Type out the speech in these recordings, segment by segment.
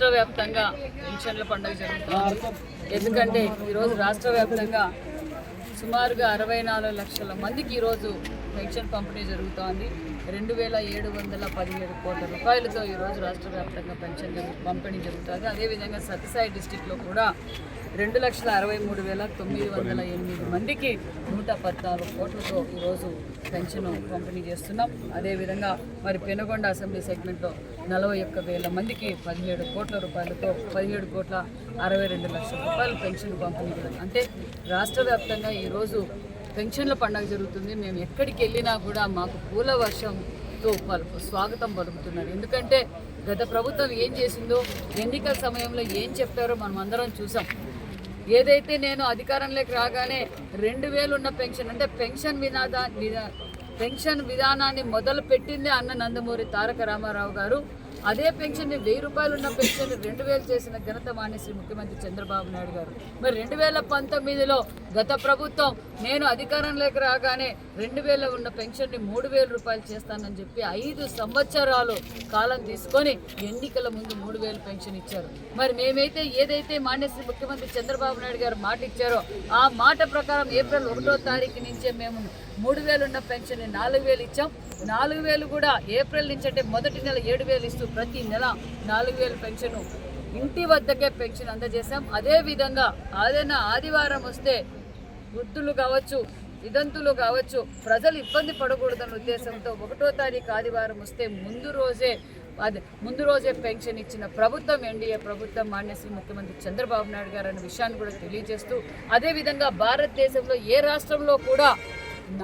రాష్ట్ర వ్యాప్తంగా పెన్షన్ల పండుగ జరుగుతుంది. ఎందుకంటే ఈరోజు రాష్ట్ర వ్యాప్తంగా సుమారుగా అరవై నాలుగు లక్షల మందికి ఈరోజు పెన్షన్ పంపిణీ జరుగుతోంది. రెండు వేల ఏడు వందల పదిహేడు కోట్ల రూపాయలతో ఈరోజు రాష్ట్ర వ్యాప్తంగా పెన్షన్ పంపిణీ జరుగుతుంది. అదేవిధంగా సత్యసాయి డిస్టిక్లో కూడా రెండు లక్షల అరవై మూడు వేల తొమ్మిది వందల ఎనిమిది మందికి నూట పద్నాలుగు కోట్లతో ఈరోజు పెన్షన్ పంపిణీ చేస్తున్నాం. అదేవిధంగా మరి పెనుగొండ అసెంబ్లీ సెగ్మెంట్లో నలభై ఒక్క వేల మందికి పదిహేడు కోట్ల రూపాయలతో పదిహేడు కోట్ల అరవై రెండు లక్షల రూపాయలు పెన్షన్ పంపిణీ అంటే రాష్ట్ర వ్యాప్తంగా ఈరోజు పెన్షన్ల పండుగ జరుగుతుంది. మేము ఎక్కడికి వెళ్ళినా కూడా మాకు పూల వర్షంతో పలుకు స్వాగతం పలుకుతున్నారు. ఎందుకంటే గత ప్రభుత్వం ఏం చేసిందో ఎన్నికల సమయంలో ఏం చెప్పారో మనం అందరం చూసాం. ఏదైతే నేను అధికారంలోకి రాగానే రెండు వేలు ఉన్న పెన్షన్ అంటే పెన్షన్ వినాదా పెన్షన్ విధానాన్ని మొదలు పెట్టిందే అన్న నందమూరి తారక రామారావు గారు. అదే పెన్షన్ వెయ్యి రూపాయలు ఉన్న పెన్షన్ రెండు వేలు చేసిన ఘనత మానేసి ముఖ్యమంత్రి చంద్రబాబు నాయుడు గారు. మరి రెండు వేల పంతొమ్మిదిలో గత ప్రభుత్వం నేను అధికారంలోకి రాగానే రెండు వేల ఉన్న పెన్షన్ని మూడు వేల రూపాయలు చేస్తానని చెప్పి ఐదు సంవత్సరాలు కాలం తీసుకొని ఎన్నికల ముందు మూడు వేలు పెన్షన్ ఇచ్చారు. మరి మేమైతే ఏదైతే మానేసి ముఖ్యమంత్రి చంద్రబాబు నాయుడు గారు మాట ఇచ్చారో ఆ మాట ప్రకారం ఏప్రిల్ ఒకటో తారీఖు నుంచే మేము మూడు వేలు ఉన్న పెన్షన్ నాలుగు వేలు ఇచ్చాం. నాలుగు వేలు కూడా ఏప్రిల్ నుంచి అంటే మొదటి నెల ఏడు వేలు ఇస్తూ ప్రతి నెల నాలుగు వేలు పెన్షన్ ఇంటి వద్దకే పెన్షన్ అందజేశాం. అదే విధంగా ఏదైనా ఆదివారం వస్తే వృద్ధులు కావచ్చు విదంతులు కావచ్చు ప్రజలు ఇబ్బంది పడకూడదన్న ఉద్దేశంతో ఒకటో తారీఖు ఆదివారం వస్తే ముందు రోజే అది ముందు రోజే పెన్షన్ ఇచ్చిన ప్రభుత్వం ఎన్డీఏ ప్రభుత్వం మాన్యశ్రీ ముఖ్యమంత్రి చంద్రబాబు నాయుడు గారు అనే విషయాన్ని కూడా తెలియజేస్తూ అదేవిధంగా భారతదేశంలో ఏ రాష్ట్రంలో కూడా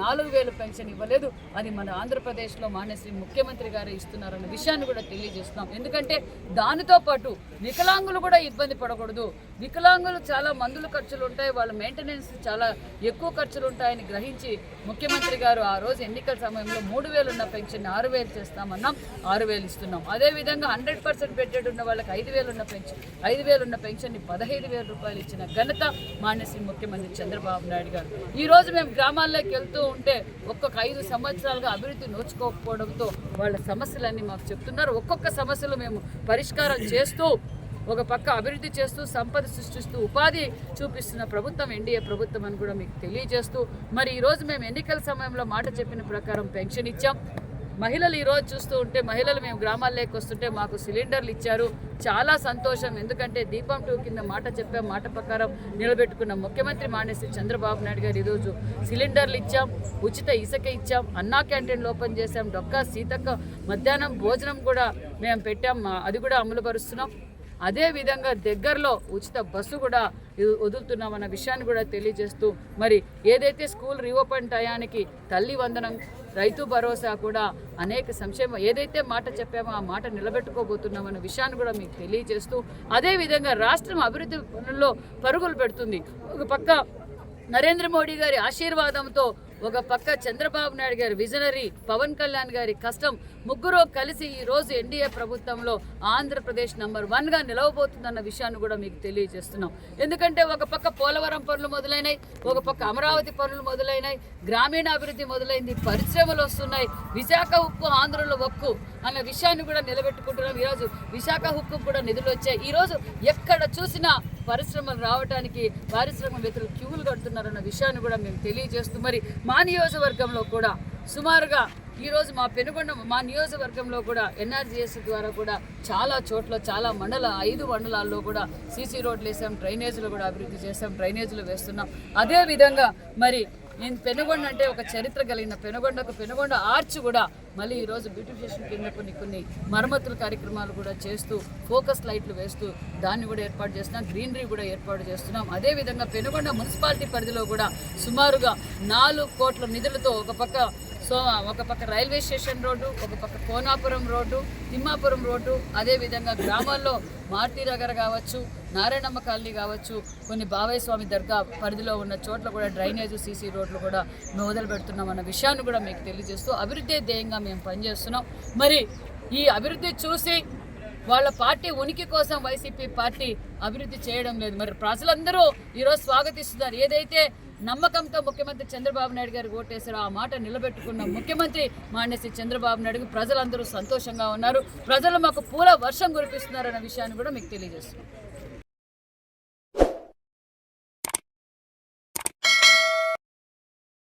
నాలుగు వేలు పెన్షన్ ఇవ్వలేదు. అది మన ఆంధ్రప్రదేశ్లో మాన్యశ్రీ ముఖ్యమంత్రి గారు ఇస్తున్నారన్న విషయాన్ని కూడా తెలియజేస్తున్నాం. ఎందుకంటే దానితో పాటు వికలాంగులు కూడా ఇబ్బంది పడకూడదు. వికలాంగులు చాలా మందులు ఖర్చులు ఉంటాయి వాళ్ళ మెయింటెనెన్స్ చాలా ఎక్కువ ఖర్చులు ఉంటాయని గ్రహించి ముఖ్యమంత్రి గారు ఆ రోజు ఎన్నికల సమయంలో మూడు వేలు ఉన్న పెన్షన్ ఆరు వేలు చేస్తామన్నాం. ఆరు వేలు ఇస్తున్నాం. అదేవిధంగా హండ్రెడ్ పర్సెంట్ బెడ్డెడ్ ఉన్న వాళ్ళకి ఐదు వేలు ఉన్న పెన్షన్ ఐదు వేలు ఉన్న పెన్షన్ని పదహైదు వేల రూపాయలు ఇచ్చిన ఘనత మాన్యశ్రీ ముఖ్యమంత్రి చంద్రబాబు నాయుడు గారు. ఈ రోజు మేము గ్రామాల్లోకి వెళ్తూ చెప్తూ ఉంటే ఒక్కొక్క ఐదు సంవత్సరాలుగా అభివృద్ధి నోచుకోకపోవడంతో వాళ్ళ సమస్యలన్నీ మాకు చెప్తున్నారు. ఒక్కొక్క సమస్యలు మేము పరిష్కారం చేస్తూ ఒక పక్క అభివృద్ధి చేస్తూ సంపద సృష్టిస్తూ ఉపాధి చూపిస్తున్న ప్రభుత్వం ఎన్డీఏ ప్రభుత్వం అని కూడా మీకు తెలియజేస్తూ మరి ఈరోజు మేము ఎన్నికల సమయంలో మాట చెప్పిన ప్రకారం పెన్షన్ ఇచ్చాం. మహిళలు ఈరోజు చూస్తూ ఉంటే మహిళలు మేము గ్రామాల్లోకి వస్తుంటే మాకు సిలిండర్లు ఇచ్చారు. చాలా సంతోషం. ఎందుకంటే దీపం టూ కింద మాట చెప్పాం మాట ప్రకారం నిలబెట్టుకున్న. ముఖ్యమంత్రి మానేసి చంద్రబాబు నాయుడు గారు ఈరోజు సిలిండర్లు ఇచ్చాం ఉచిత ఇసుక ఇచ్చాం అన్నా క్యాంటీన్లు ఓపెన్ చేశాం డొక్కా సీతక్క మధ్యాహ్నం భోజనం కూడా మేము పెట్టాం. మా- అది కూడా అమలు అదేవిధంగా దగ్గరలో ఉచిత బస్సు కూడా వదులుతున్నామన్న విషయాన్ని కూడా తెలియజేస్తూ మరి ఏదైతే స్కూల్ రీఓపెన్ టయానికి తల్లి వందనం రైతు భరోసా కూడా అనేక సంక్షేమ ఏదైతే మాట చెప్పామో ఆ మాట నిలబెట్టుకోబోతున్నామన్న విషయాన్ని కూడా మీకు తెలియజేస్తూ అదేవిధంగా రాష్ట్రం అభివృద్ధి పనుల్లో పరుగులు పెడుతుంది. ఒక పక్క నరేంద్ర మోడీ గారి ఆశీర్వాదంతో ఒక పక్క చంద్రబాబు నాయుడు గారి విజనరీ పవన్ కళ్యాణ్ గారి కష్టం ముగ్గురు కలిసి ఈరోజు ఎన్డీఏ ప్రభుత్వంలో ఆంధ్రప్రదేశ్ నంబర్ వన్గా నిలవబోతుందన్న విషయాన్ని కూడా మీకు తెలియజేస్తున్నాం. ఎందుకంటే ఒక పక్క పోలవరం పనులు మొదలైనాయి ఒక పక్క అమరావతి పనులు మొదలైనాయి గ్రామీణాభివృద్ధి మొదలైంది పరిశ్రమలు వస్తున్నాయి విశాఖ ఉక్కు ఆంధ్రలో ఒక్కు అన్న విషయాన్ని కూడా నిలబెట్టుకుంటున్నాం. ఈరోజు విశాఖ హుక్కు కూడా నిధులు వచ్చాయి. ఈరోజు ఎక్కడ చూసినా పరిశ్రమలు రావడానికి పారిశ్రామికవేత్తలు క్యూలు కడుతున్నారన్న విషయాన్ని కూడా మేము తెలియజేస్తూ మరి మా నియోజకవర్గంలో కూడా సుమారుగా ఈరోజు మా పెనుగొండ మా నియోజకవర్గంలో కూడా ఎన్ఆర్జీఎస్ ద్వారా కూడా చాలా చోట్ల చాలా మండల ఐదు మండలాల్లో కూడా సీసీ రోడ్లు వేసాం డ్రైనేజీలు కూడా అభివృద్ధి చేసాం డ్రైనేజీలు వేస్తున్నాం. అదేవిధంగా మరి నేను పెనుగొండ అంటే ఒక చరిత్ర కలిగిన పెనుగొండకు పెనుగొండ ఆర్చ్ కూడా మళ్ళీ ఈరోజు బ్యూటిఫికేషన్ కింద కొన్ని కొన్ని మరమ్మతుల కార్యక్రమాలు కూడా చేస్తూ ఫోకస్ లైట్లు వేస్తూ దాన్ని కూడా ఏర్పాటు చేస్తున్నాం గ్రీనరీ కూడా ఏర్పాటు చేస్తున్నాం. అదేవిధంగా పెనుగొండ మున్సిపాలిటీ పరిధిలో కూడా సుమారుగా నాలుగు కోట్ల నిధులతో ఒక పక్క సో ఒక పక్క రైల్వే స్టేషన్ రోడ్డు ఒక పక్క కోనాపురం రోడ్డు తిమ్మాపురం రోడ్డు అదేవిధంగా గ్రామాల్లో మార్తీనగర్ కావచ్చు నారాయణమ్మ కాలనీ కావచ్చు కొన్ని బాబాయ్ స్వామి దర్గా పరిధిలో ఉన్న చోట్ల కూడా డ్రైనేజ్ సీసీ రోడ్లు కూడా మొదలు పెడుతున్నాం అన్న విషయాన్ని కూడా మీకు తెలియజేస్తూ అభివృద్ధి ధ్యేయంగా మేము పనిచేస్తున్నాం. మరి ఈ అభివృద్ధి చూసి వాళ్ళ పార్టీ ఉనికి కోసం వైసీపీ పార్టీ అభివృద్ధి చేయడం లేదు. మరి ప్రజలందరూ ఈరోజు స్వాగతిస్తున్నారు. ఏదైతే నమ్మకంతో ముఖ్యమంత్రి చంద్రబాబు నాయుడు గారు ఓటేశారు ఆ మాట నిలబెట్టుకున్న ముఖ్యమంత్రి మానేసి చంద్రబాబు నాయుడు ప్రజలందరూ సంతోషంగా ఉన్నారు. ప్రజలు మాకు పూల వర్షం కురిపిస్తున్నారన్న విషయాన్ని కూడా మీకు తెలియజేస్తున్నారు